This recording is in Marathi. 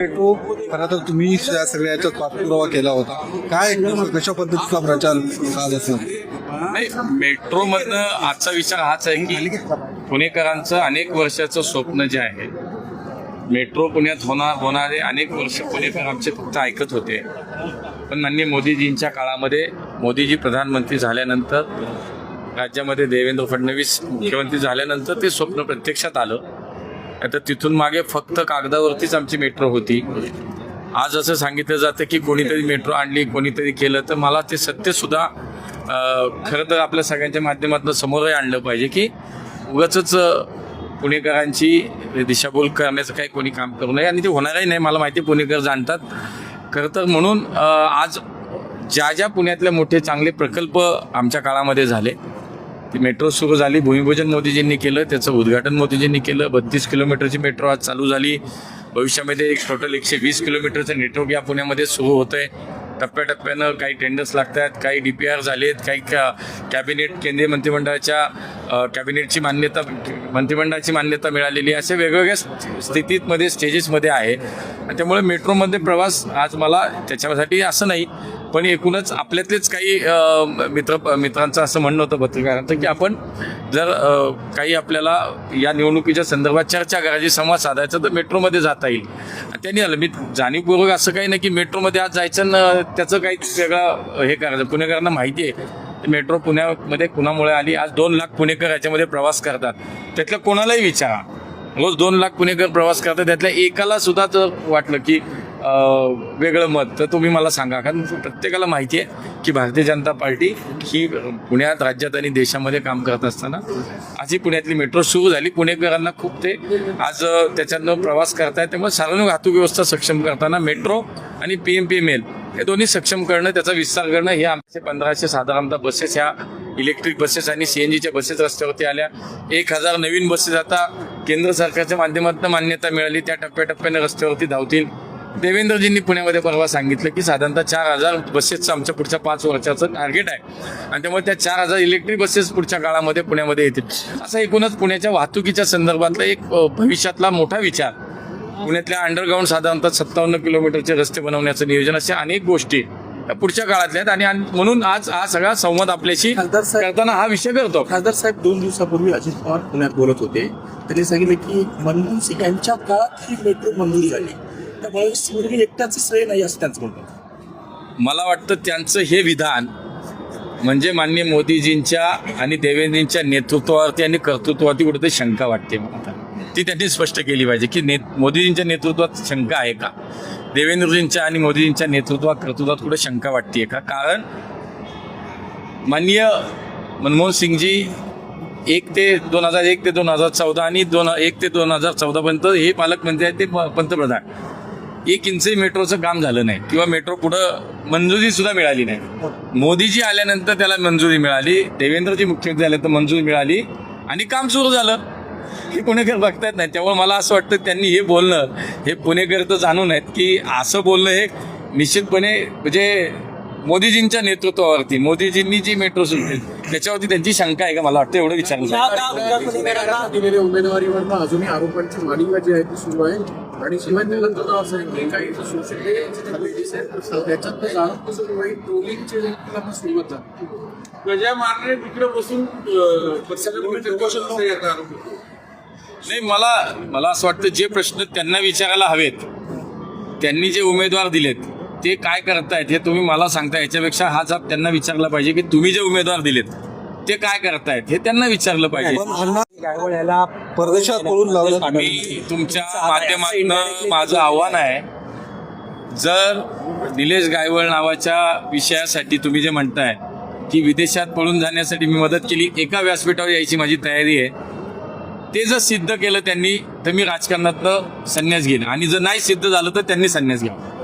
मेट्रो खरं तर तुम्ही या सगळ्या याच्यात पाठपुरावा केला होता. काय कशा पद्धतीचा प्रचार आज असेल? नाही मेट्रोमधनं आजचा विचार हाच आहे की पुणेकरांचं अनेक वर्षाचं स्वप्न जे आहे मेट्रो पुण्यात होणार होणारे अनेक वर्ष पुणेकर आमचे फक्त ऐकत होते. पण माननीय मोदीजींच्या काळामध्ये मोदीजी प्रधानमंत्री झाल्यानंतर राज्यामध्ये देवेंद्र फडणवीस मुख्यमंत्री झाल्यानंतर ते स्वप्न प्रत्यक्षात आलं. आता तिथून मागे फक्त कागदावरतीच आमची मेट्रो होती. आज असं सांगितलं जातं की कोणीतरी मेट्रो आणली कोणीतरी केलं तर मला ते सत्यसुद्धा खरं तर आपल्या सगळ्यांच्या माध्यमातून समोरही आणलं पाहिजे की उगाच पुणेकरांची दिशाभूल करण्याचं काही कोणी काम करू नये आणि ते होणारही नाही मला माहिती आहे पुणेकर जाणतात. खरं तर म्हणून आज ज्या ज्या पुण्यातले मोठे चांगले प्रकल्प आमच्या काळामध्ये झाले ती मेट्रो सुरू झाली. भूमिपूजन मोदीजींनी केलं त्याचं उद्घाटन मोदीजींनी केलं. बत्तीस किलोमीटरची मेट्रो आज चालू झाली. भविष्यामध्ये एक टोटल एकशे वीस किलोमीटरचं नेटवर्क या पुण्यामध्ये सुरू होतं आहे टप्प्याटप्प्यानं काही टेंडर्स लागत आहेत काही डी पी आर झालेत काही कॅ कॅबिनेट केंद्रीय मंत्रिमंडळाच्या कॅबिनेटची मान्यता मंत्रिमंडळाची मान्यता मिळालेली. आहे असे वेगवेगळ्या स्थितीतमध्ये स्थितीमध्ये स्टेजेसमध्ये आहे. त्यामुळे मेट्रोमध्ये प्रवास आज मला त्याच्यासाठी असं नाही. पण एकूणच आपल्यातलेच काही मित्र मित्रांचं असं म्हणणं होतं पत्रकारांचं की आपण जर काही आपल्याला या निवडणुकीच्या संदर्भात चर्चा करायची संवाद साधायचा तर मेट्रोमध्ये जाता येईल. त्यांनी आलं मी जाणीवपूर्वक असं काही नाही की मेट्रोमध्ये आज जायचं ना त्याचं काही वेगळं हे करायचं. पुणेकरांना माहिती आहे मेट्रो पुण्यामध्ये कुणामुळे आली आज दोन लाख पुणेकर याच्यामध्ये प्रवास करतात. त्यातल्या कोणालाही विचारा. रोज दोन लाख पुणेकर प्रवास करतात त्यातल्या एकाला सुद्धा जर वाटलं की वेगळं मत. तर तुम्ही मला सांगा कारण प्रत्येकाला माहिती आहे की भारतीय जनता पार्टी ही पुण्यात राज्यात आणि देशामध्ये काम करत असताना आज ही पुण्यातली मेट्रो सुरू झाली. पुणेकरांना खूप ते आज अं, त्याच्यातनं प्रवास करताय त्यामुळे सार्वजनिक वाहतूक व्यवस्था सक्षम करताना मेट्रो आणि P M P M L हे दोन्ही सक्षम करणं त्याचा विस्तार करणं हे आमचे पंधराशे साधारणतः बसेस ह्या इलेक्ट्रिक बसेस आणि सी एन जीच्या बसेस रस्त्यावरती आल्या. एक हजार नवीन बसेस आता केंद्र सरकारच्या माध्यमातून मान्यता मिळाली. त्या टप्प्याटप्प्याने रस्त्यावरती धावतील. देवेंद्रजींनी पुण्यामध्ये परवा सांगितलं की साधारणतः चार हजार बसेसचं आमच्या पुढच्या पाच वर्षाचं टार्गेट आहे. आणि त्यामुळे त्या चार हजार इलेक्ट्रिक बसेस पुढच्या काळामध्ये पुण्यामध्ये येतील. असा एकूणच पुण्याच्या वाहतुकीच्या संदर्भातला एक भविष्यातला मोठा विचार. पुण्यातल्या अंडरग्राऊंड साधारणतः सत्तावन्न किलोमीटरचे रस्ते बनवण्याचं नियोजन अशा अनेक गोष्टी पुढच्या काळातल्या आहेत. आणि म्हणून आज हा सगळा संवाद आपल्याशी खासदार साहेब- करताना हा विषय करतो. खासदार साहेब दोन दिवसापूर्वी अजित पवार पुण्यात बोलत होते. त्यांनी सांगितलं की मनमोहन सिंग यांच्या काळात ही मेट्रो मंजूर झाली. त्यामुळे मुरली एकट्याचं श्रेय नाही असं त्यांचं म्हणतात मला वाटतं त्यांचं हे विधान म्हणजे माननीय मोदीजींच्या आणि देवेंद्रजींच्या नेतृत्वावरती आणि कर्तृत्वावरती कुठेतरी शंका वाटते मला आता. ती त्यांनी स्पष्ट केली पाहिजे की ने मोदीजींच्या नेतृत्वात शंका आहे का? देवेंद्रजींच्या आणि मोदीजींच्या नेतृत्वात कर्तृत्वात कुठे शंका वाटते का? कारण माननीय मनमोहन सिंगजी एक ते दोन हजार एक ते दोन हजार चौदा आणि दोन एक ते दोन हजार चौदापर्यंत हे पालकमंत्री आहेत ते प- पंतप्रधान. एक इंचही मेट्रोचं काम झालं नाही किंवा मेट्रो पुढं मंजुरी सुद्धा मिळाली नाही मोदीजी आल्यानंतर त्याला मंजुरी मिळाली देवेंद्रजी मुख्यमंत्री तर मंजुरी मिळाली आणि काम सुरू झालं हे पुणेकर बघतायत नाही त्यामुळे मला असं वाटतं त्यांनी हे बोलणं हे पुणेकर तर जाणून आहेत की असं बोलणं हे निश्चितपणे म्हणजे मोदीजींच्या नेतृत्वावरती मोदीजींनी जी मेट्रो सुरू केली त्याच्यावरती त्यांची शंका आहे का मला वाटतं एवढं विचारलं दिलेल्या अजूनही आरोपांची मालिका जी आहे ती सुरू आहे आणि शिवाय त्याला तुला असं आहे की काही सोशल त्याच्यात ते जाणून कसं वाईट ट्रोलिंगचे पण सुरुवात झाली. प्रजा मारणे तिकडे बसून नाही मला मला असं वाटतं जे प्रश्न त्यांना विचारायला हवेत त्यांनी जे उमेदवार दिलेत ते काय करतायत हे तुम्ही मला सांगता याच्यापेक्षा हा जाब त्यांना विचारला पाहिजे की तुम्ही जे उमेदवार दिलेत ते काय करतायत हे त्यांना विचारलं पाहिजे. परदेशात पळून लावलं. आम्ही तुमच्या माध्यमातून माझं आव्हान आहे. जर निलेश गायवळ नावाच्या विषयासाठी तुम्ही जे म्हणताय की विदेशात पळून जाण्यासाठी मी मदत केली एका व्यासपीठावर यायची माझी तयारी आहे. ते जर सिद्ध केलं त्यांनी तर मी राजकारणातनं संन्यास घेईन. आणि जर नाही सिद्ध झालं तर त्यांनी संन्यास घ्यावा.